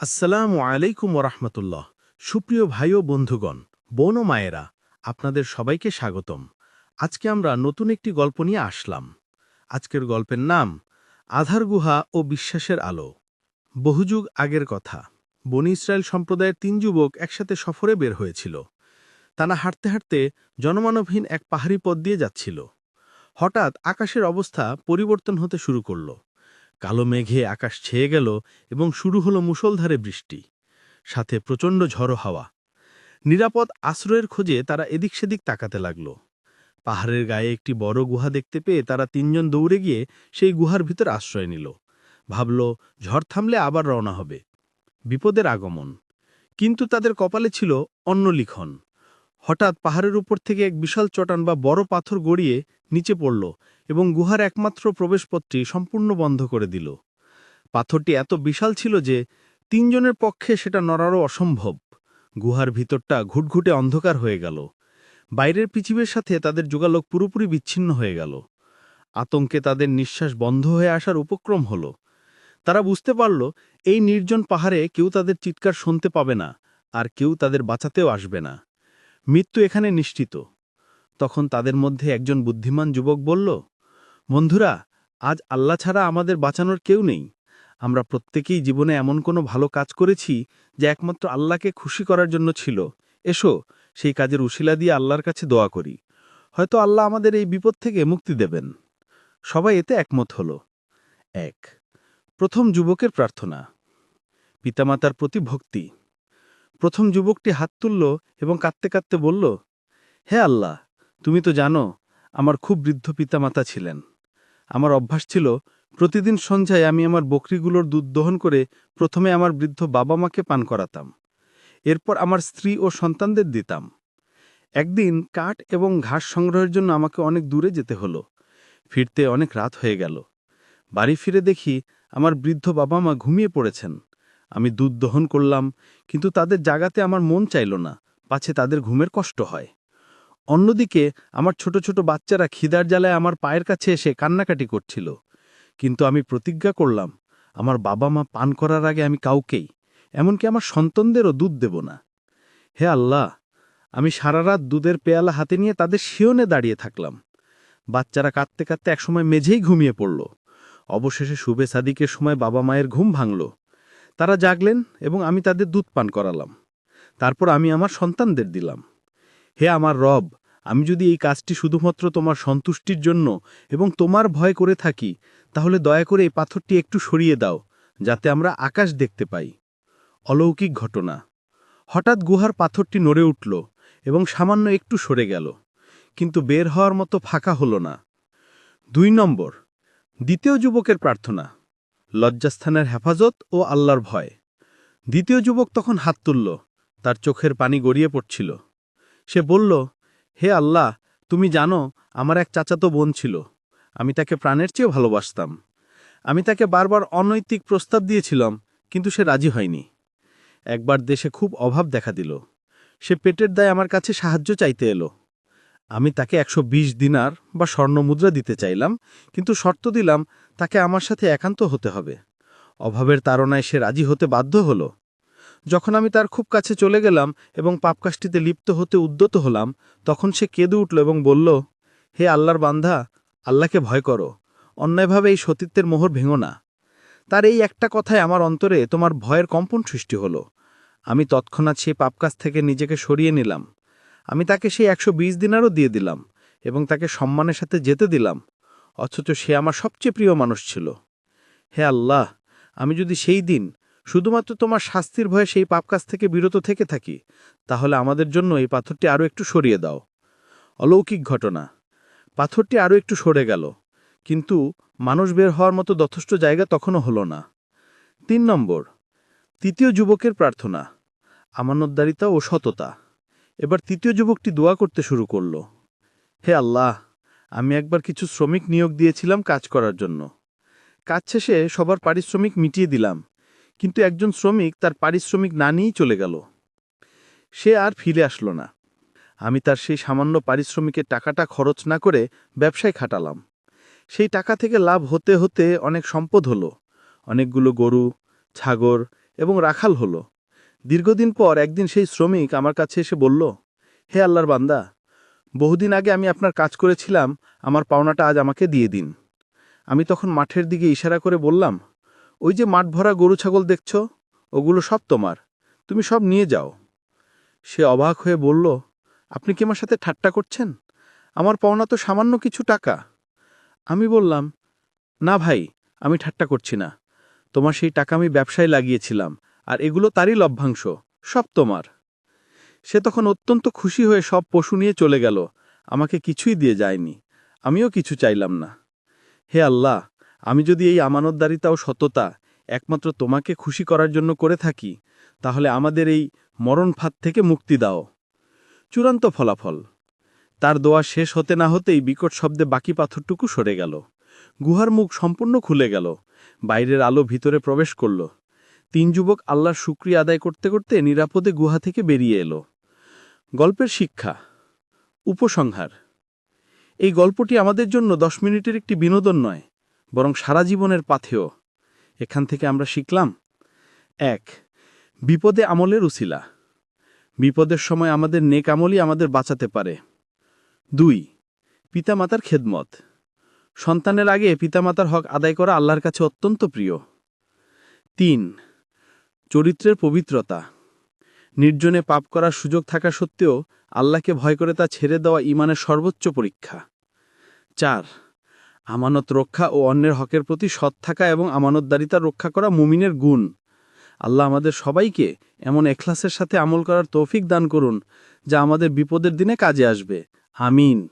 আসসালামু আলাইকুম ওরহমতুল্লাহ। সুপ্রিয় ভাই ও বন্ধুগণ, বোন ও মায়েরা, আপনাদের সবাইকে স্বাগতম। আজকে আমরা নতুন একটি গল্প নিয়ে আসলাম। আজকের গল্পের নাম, আধার গুহা ও বিশ্বাসের আলো। বহুযুগ আগের কথা। বনি ইসরায়েল সম্প্রদায়ের তিন যুবক একসাথে সফরে বের হয়েছিল। তারা হাঁটতে হাঁটতে জনমানবহীন এক পাহাড়ি পথ দিয়ে যাচ্ছিল। হঠাৎ আকাশের অবস্থা পরিবর্তন হতে শুরু করল। কালো মেঘে আকাশ ছেয়ে গেল এবং শুরু হলো মুষলধারে বৃষ্টি, সাথে প্রচণ্ড ঝড়ো হাওয়া। নিরাপদ আশ্রয়ের খোঁজে তারা এদিক সেদিক তাকাতে লাগল। পাহাড়ের গায়ে একটি বড় গুহা দেখতে পেয়ে তারা তিনজন দৌড়ে গিয়ে সেই গুহার ভিতর আশ্রয় নিল। ভাবল, ঝড় থামলে আবার রওনা হবে। বিপদের আগমন। কিন্তু তাদের কপালে ছিল অন্য লিখন হঠাৎ পাহাড়ের উপর থেকে এক বিশাল চটান বা বড় পাথর গড়িয়ে নিচে পড়ল এবং গুহার একমাত্র প্রবেশপথটি সম্পূর্ণ বন্ধ করে দিল। পাথরটি এত বিশাল ছিল যে তিনজনের পক্ষে সেটা নড়ারও অসম্ভব। গুহার ভিতরটা ঘুটঘুটে অন্ধকার হয়ে গেল। বাইরের পৃথিবীর সাথে তাদের যোগাযোগ পুরোপুরি বিচ্ছিন্ন হয়ে গেল। আতঙ্কে তাদের নিঃশ্বাস বন্ধ হয়ে আসার উপক্রম হল। তারা বুঝতে পারল, এই নির্জন পাহাড়ে কেউ তাদের চিৎকার শুনতে পাবে না আর কেউ তাদের বাঁচাতেও আসবে না। মৃত্যু এখানে নিশ্চিত। তখন তাদের মধ্যে একজন বুদ্ধিমান যুবক বলল, বন্ধুরা, আজ আল্লাহ ছাড়া আমাদের বাঁচানোর কেউ নেই। আমরা প্রত্যেকেই জীবনে এমন কোনো ভালো কাজ করেছি যা একমাত্র আল্লাহকে খুশি করার জন্য ছিল। এসো, সেই কাজের উশিলা দিয়ে আল্লাহর কাছে দোয়া করি। হয়তো আল্লাহ আমাদের এই বিপদ থেকে মুক্তি দেবেন। সবাই এতে একমত হল। এক। প্রথম যুবকের প্রার্থনা। পিতামাতার প্রতি ভক্তি। প্রথম যুবকটি হাত তুলল এবং কাঁদতে কাঁদতে বলল, হে আল্লাহ, তুমি তো জানো, আমার খুব বৃদ্ধ পিতামাতা ছিলেন। আমার অভ্যাস ছিল, প্রতিদিন সন্ধ্যায় আমি আমার বকরিগুলোর দুধ দহন করে প্রথমে আমার বৃদ্ধ বাবা মাকে পান করাতাম। এরপর আমার স্ত্রী ও সন্তানদের দিতাম। একদিন কাঠ এবং ঘাস সংগ্রহের জন্য আমাকে অনেক দূরে যেতে হলো। ফিরতে অনেক রাত হয়ে গেল। বাড়ি ফিরে দেখি আমার বৃদ্ধ বাবা মা ঘুমিয়ে পড়েছেন। আমি দুধ দহন করলাম, কিন্তু তাদের জাগাতে আমার মন চাইল না, পাছে তাদের ঘুমের কষ্ট হয়। অন্যদিকে, আমার ছোট ছোট বাচ্চারা খিদার জ্বালায় আমার পায়ের কাছে এসে কান্নাকাটি করছিল। কিন্তু আমি প্রতিজ্ঞা করলাম, আমার বাবা মা পান করার আগে আমি কাউকেই, এমনকি আমার সন্তানদেরও দুধ দেব না। হে আল্লাহ, আমি সারা রাত দুধের পেয়ালা হাতে নিয়ে তাদের শিয়নে দাঁড়িয়ে থাকলাম। বাচ্চারা কাঁদতে কাঁদতে একসময় মেঝেই ঘুমিয়ে পড়ল। অবশেষে শুভে সাদিকের সময় বাবা মায়ের ঘুম ভাঙল। তারা জাগলেন এবং আমি তাদের দুধ পান করালাম। তারপর আমি আমার সন্তানদের দিলাম। হে আমার রব, আমি যদি এই কাজটি শুধুমাত্র তোমার সন্তুষ্টির জন্য এবং তোমার ভয় করে থাকি, তাহলে দয়া করে এই পাথরটি একটু সরিয়ে দাও, যাতে আমরা আকাশ দেখতে পাই। অলৌকিক ঘটনা। হঠাৎ গুহার পাথরটি নড়ে উঠল এবং সামান্য একটু সরে গেল, কিন্তু বের হওয়ার মতো ফাঁকা হল না। দুই নম্বর। দ্বিতীয় যুবকের প্রার্থনা। লজ্জাস্থানের হেফাজত ও আল্লাহর ভয়। দ্বিতীয় যুবক তখন হাত তুলল, তার চোখের পানি গড়িয়ে পড়ছিল। সে বলল, হে আল্লাহ, তুমি জানো, আমার এক চাচাতো বোন ছিল। আমি তাকে প্রাণের চেয়েও ভালোবাসতাম। আমি তাকে বারবার অনৈতিক প্রস্তাব দিয়েছিলাম, কিন্তু সে রাজি হয়নি। একবার দেশে খুব অভাব দেখা দিল। সে পেটের দায় আমার কাছে সাহায্য চাইতে এলো। আমি তাকে একশো দিনার বা স্বর্ণমুদ্রা দিতে চাইলাম, কিন্তু শর্ত দিলাম তাকে আমার সাথে একান্ত হতে হবে। অভাবের তাড়নায় সে রাজি হতে বাধ্য হল। যখন আমি তার খুব কাছে চলে গেলাম এবং পাপকাষ্টিতে লিপ্ত হতে উদ্যত হলাম, তখন সে কেঁদে উঠল এবং বলল, হে আল্লাহর বান্ধা আল্লাহকে ভয় করো। অন্যায়ভাবে এই সতীত্বের মোহর ভেঙো না। তার এই একটা কথায় আমার অন্তরে তোমার ভয়ের কম্পন সৃষ্টি হলো। আমি তৎক্ষণাৎ সেই পাপকাজ থেকে নিজেকে সরিয়ে নিলাম। আমি তাকে সেই একশো বিশ দিনারও দিয়ে দিলাম এবং তাকে সম্মানের সাথে যেতে দিলাম, অথচ সে আমার সবচেয়ে প্রিয় মানুষ ছিল। হে আল্লাহ, আমি যদি সেই দিন শুধুমাত্র তোমার শাস্তির ভয়ে সেই পাপ পাপকাজ থেকে বিরত থেকে থাকি, তাহলে আমাদের জন্য এই পাথরটি আরও একটু সরিয়ে দাও। অলৌকিক ঘটনা। পাথরটি আরও একটু সরে গেল, কিন্তু মানুষ বের হওয়ার মতো যথেষ্ট জায়গা তখনও হলো না। তিন নম্বর, তৃতীয় যুবকের প্রার্থনা, আমানতদারিতা ও সততা। এবার তৃতীয় যুবকটি দোয়া করতে শুরু করল, হে আল্লাহ, আমি একবার কিছু শ্রমিক নিয়োগ দিয়েছিলাম কাজ করার জন্য। কাজ শেষে সবার পারিশ্রমিক মিটিয়ে দিলাম, কিন্তু একজন শ্রমিক তার পারিশ্রমিক না নিয়েই চলে গেল। সে আর ফিরে আসলো না। আমি তার সেই সামান্য পারিশ্রমিকের টাকাটা খরচ না করে ব্যবসায় খাটালাম। সেই টাকা থেকে লাভ হতে হতে অনেক সম্পদ হলো, অনেকগুলো গরু ছাগর এবং রাখাল হলো। দীর্ঘদিন পর একদিন সেই শ্রমিক আমার কাছে এসে বলল, হে আল্লাহর বান্দা, বহুদিন আগে আমি আপনার কাজ করেছিলাম, আমার পাওনাটা আজ আমাকে দিয়ে দিন। আমি তখন মাঠের দিকে ইশারা করে বললাম, ওই যে মাঠ ভরা গরু ছাগল দেখছ, ওগুলো সব তোমার, তুমি সব নিয়ে যাও। সে অবাক হয়ে বলল, আপনি কি আমার সাথে ঠাট্টা করছেন? আমার পাওনা তো সামান্য কিছু টাকা। আমি বললাম, না ভাই, আমি ঠাট্টা করছি না। তোমার সেই টাকা আমি ব্যবসায় লাগিয়েছিলাম আর এগুলো তারই লভ্যাংশ, সব তোমার। সে তখন অত্যন্ত খুশি হয়ে সব পশু নিয়ে চলে গেল, আমাকে কিছুই দিয়ে যায়নি, আমিও কিছু চাইলাম না। হে আল্লাহ, আমি যদি এই আমানতদারিতা ও সততা একমাত্র তোমাকে খুশি করার জন্য করে থাকি, তাহলে আমাদের এই মরণ ফাঁদ থেকে মুক্তি দাও। চূড়ান্ত ফলাফল। তার দোয়া শেষ হতে না হতেই বিকট শব্দে বাকি পাথরটুকু সরে গেল। গুহার মুখ সম্পূর্ণ খুলে গেল, বাইরের আলো ভিতরে প্রবেশ করল। তিন যুবক আল্লাহর শুক্রিয়া আদায় করতে করতে নিরাপদে গুহা থেকে বেরিয়ে এলো। গল্পের শিক্ষা, উপসংহার। এই গল্পটি আমাদের জন্য দশ মিনিটের একটি বিনোদন নয়, বরং সারা জীবনের পাথেও এখান থেকে আমরা শিখলাম, এক, বিপদে আমলের উসিলা। বিপদের সময় আমাদের নেক আমলই আমাদের বাঁচাতে পারে। দুই, পিতামাতার খেদমত। সন্তানের আগে পিতামাতার হক আদায় করা আল্লাহর কাছে অত্যন্ত প্রিয়। তিন চরিত্রের পবিত্রতা। নির্জনে পাপ করার সুযোগ থাকা সত্ত্বেও আল্লাহকে ভয় করে তা ছেড়ে দেওয়া ইমানের সর্বোচ্চ পরীক্ষা। চার, আমানত রক্ষা ও অন্যের হকের প্রতি সৎ থাকা এবং আমানতদারিতা রক্ষা করা মুমিনের গুণ। আল্লাহ আমাদের সবাইকে এমন এখলাসের সাথে আমল করার তৌফিক দান করুন, যা আমাদের বিপদের দিনে কাজে আসবে। আমিন।